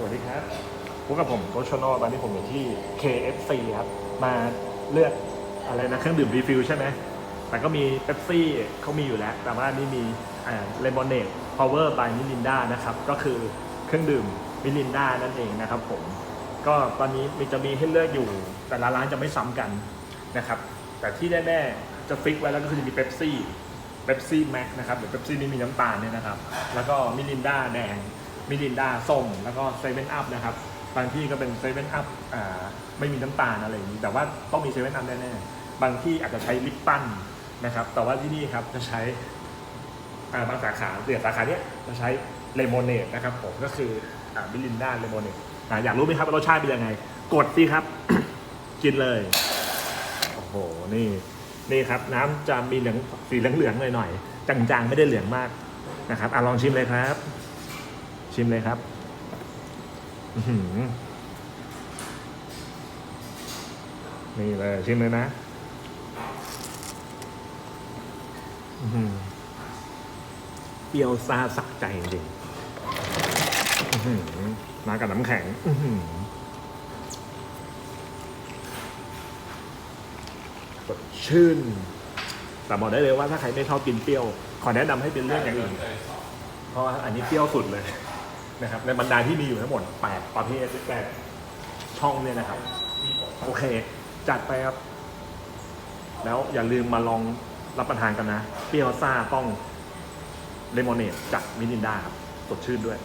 สวัสดีครับพบกับผมโคชโนตอนนี้ผมอยู่ที่ KFC ครับ มาเลือกอะไรนะเครื่องดื่มรีฟิลใช่ไหมแต่ก็มีเ e ปซี่เขามีอยู่แล้ว แต่ว่านี่มีเลมอนเน d พาวเวอร์บายมิลินดานะครับ ก็คือเครื่องดื่มมิลินดานั่นเองนะครับผม ก็ตอนนี้มีจะมีให้เลือกอยู่ แต่ละร้านจะไม่ซ้ำกันนะครับ แต่ที่แน่ๆจะฟิกไว้แล้วก็คือจะมีเ e ปซี่เ e ปซี่แม็กนะครับหรือเ e ปซี่นี่มีน้ำตาลเนี่ยนะครับ แล้วก็มิลินดาแดง มิรินดาส้มแล้วก็เซเว่นอัพนะครับบางที่ก็เป็นเซเว่นอัพไม่มีน้ำตาลอะไรอย่างนี้ แต่ว่าต้องมีเซเว่นอัพแน่ๆบางที่อาจจะใช้ลิปตันนะครับ แต่ว่าที่นี่ครับจะใช้บางสาขาเดี๋ยวสาขาเนี้ยจะใช้เลมอนเนดนะครับผมก็คือมิรินดาเลมอนเนดอ่าอยากรู้ไหมครับรสชาติเป็นยังไง กดสิครับ กินเลยโอ้โหนี่นี่ครับน้ำจะมีเหลืองสีเหลืองๆหน่อยๆจางๆไม่ได้เหลืองมากนะครับอะลองชิมเลยครับ ชิมเลยครับนี่เลยชิมเลยนะเปรี้ยวซาสักใจจริงๆมากับน้ำแข็งสดชื่น แต่บอกได้เลยว่าถ้าใครไม่ชอบกินเปรี้ยว ขอแนะนำให้เป็นเรื่องอย่างอื่นเพราะอันนี้เปรี้ยวสุดเลย นะครับในบรรดาที่มีอยู่ทั้งหมด 8 ประเภท8ช่องเนี่ยนะครับ โอเค จัดไปครับ แล้วอย่าลืมมาลองรับประทานกันนะ เปรี้ยวซ่าต้องเลมอนเนดจากมินินดาครับสดชื่นด้วย